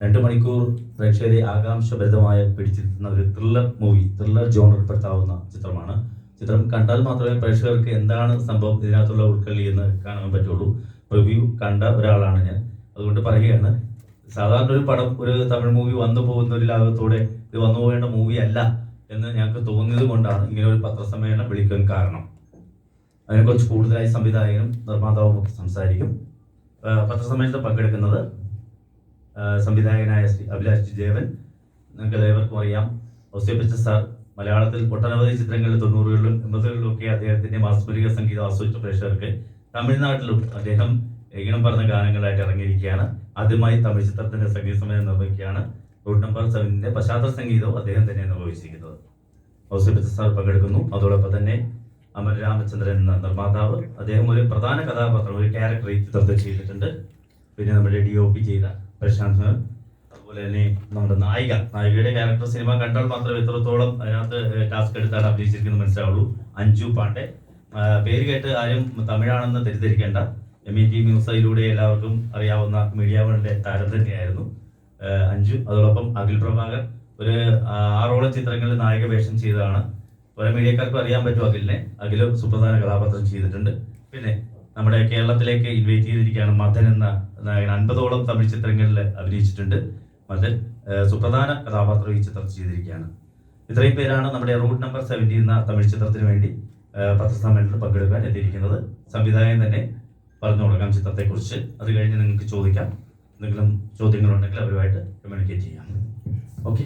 രണ്ട് മണിക്കൂർ പ്രേക്ഷകരെ ആകാംക്ഷഭരിതമായ പിടിച്ചിരുത്തുന്ന ഒരു ത്രില്ലർ മൂവി ത്രില്ലർ ജോണറിൽപ്പെടുത്താവുന്ന ചിത്രമാണ്. ചിത്രം കണ്ടാൽ മാത്രമേ പ്രേക്ഷകർക്ക് എന്താണ് സംഭവം ഇതിനകത്തുള്ള ഉൾക്കള്ളി എന്ന് കാണാൻ പറ്റുള്ളൂ. റിവ്യൂ കണ്ട ഒരാളാണ് ഞാൻ. അതുകൊണ്ട് പറയുകയാണ് സാധാരണ ഒരു പടം ഒരു തമിഴ് മൂവി വന്നു പോകുന്ന ഒരു ലാഭത്തോടെ ഇത് വന്നു പോകേണ്ട മൂവി അല്ല എന്ന് ഞങ്ങൾക്ക് തോന്നിയത് കൊണ്ടാണ് ഇങ്ങനെ ഒരു പത്രസമ്മേളനം വിളിക്കാൻ കാരണം. അതിനെക്കുറിച്ച് കൂടുതലായി സംവിധായകനും നിർമ്മാതാവും സംസാരിക്കും. പത്രസമ്മേളനത്തിൽ പങ്കെടുക്കുന്നത് സംവിധായകനായ ശ്രീ അഭിലാഷ് ജയവൻ. നിങ്ങൾക്ക് ഏവർക്കും അറിയാം. ഔസേപ്പിച്ച സാർ മലയാളത്തിൽ ഒട്ടനവധി ചിത്രങ്ങളിൽ തൊണ്ണൂറുകളിലും എൺപതുകളിലും ഒക്കെ അദ്ദേഹത്തിന്റെ മാസ്മരിക സംഗീതം ആസ്വദിച്ച പ്രേക്ഷകർക്ക് തമിഴ്നാട്ടിലും അദ്ദേഹം ഈണം പറഞ്ഞ ഗാനങ്ങളായിട്ട് ഇറങ്ങിയിരിക്കുകയാണ്. ആദ്യമായി തമിഴ് ചിത്രത്തിന്റെ സംഗീത സമയം നിർവഹിക്കുകയാണ്. റൂട്ട് നമ്പർ സെവനിന്റെ പശ്ചാത്തല സംഗീതവും അദ്ദേഹം തന്നെ നിർവഹിച്ചിരിക്കുന്നത് ഔസേപ്പിച്ച സാർ പങ്കെടുക്കുന്നു. അതോടൊപ്പം തന്നെ അമർ രാമചന്ദ്രൻ എന്ന നിർമ്മാതാവ്. അദ്ദേഹം ഒരു പ്രധാന കഥാപാത്രം ഒരു ക്യാരക്ടർ ഈ ചിത്രത്തിൽ ചെയ്തിട്ടുണ്ട് പിന്നെ നമ്മുടെ ഡി ഒ പി ചെയ്ത പ്രശാന്ത് അതുപോലെ തന്നെ നമ്മുടെ നായിക. നായികയുടെ ക്യാരക്ടർ സിനിമ കണ്ടാൽ മാത്രമേ എത്രത്തോളം അതിനകത്ത് ടാസ്ക് എടുത്താണ് അഭിനയിച്ചിരിക്കുന്നത് മനസ്സിലാവുള്ളൂ. അഞ്ജു പാണ്ഡെ. പേര് കേട്ട് ആരും തമിഴാണെന്ന് തെറ്റിദ്ധരിക്കേണ്ട. എം ഇ ടി മ്യൂസയിലൂടെ എല്ലാവർക്കും അറിയാവുന്ന മീഡിയ വണിന്റെ താരം തന്നെയായിരുന്നു അഞ്ജു. അതോടൊപ്പം അഖിൽ പ്രഭാകർ. ഒരു ആറോളം ചിത്രങ്ങളിൽ നായക വേഷം ചെയ്തതാണ്. പല മീഡിയക്കാർക്കും അറിയാൻ പറ്റും അഖിലിനെ. അഖിൽ സുപ്രധാന കഥാപാത്രം ചെയ്തിട്ടുണ്ട്. പിന്നെ നമ്മുടെ കേരളത്തിലേക്ക് ഇൻവൈറ്റ് ചെയ്തിരിക്കുകയാണ് മദൻ എന്ന നായകൻ. അൻപതോളം തമിഴ് ചിത്രങ്ങളിൽ അഭിനയിച്ചിട്ടുണ്ട് മദൻ. സുപ്രധാന കഥാപാത്രം ഈ ചിത്രത്തിൽ ചെയ്തിരിക്കുകയാണ്. ഇത്രയും പേരാണ് നമ്മുടെ റൂട്ട് നമ്പർ സെവന്റി എന്ന തമിഴ് ചിത്രത്തിന് വേണ്ടി പത്രസമ്മേളനത്തിൽ പങ്കെടുക്കാൻ എത്തിയിരിക്കുന്നത്. സംവിധായകൻ തന്നെ പറഞ്ഞു കൊടുക്കാം ചിത്രത്തെക്കുറിച്ച്. അത് കഴിഞ്ഞ് നിങ്ങൾക്ക് ചോദിക്കാം. എന്തെങ്കിലും ചോദ്യങ്ങളുണ്ടെങ്കിൽ അവരുമായിട്ട് കമ്മ്യൂണിക്കേറ്റ് ചെയ്യാം. ഓക്കെ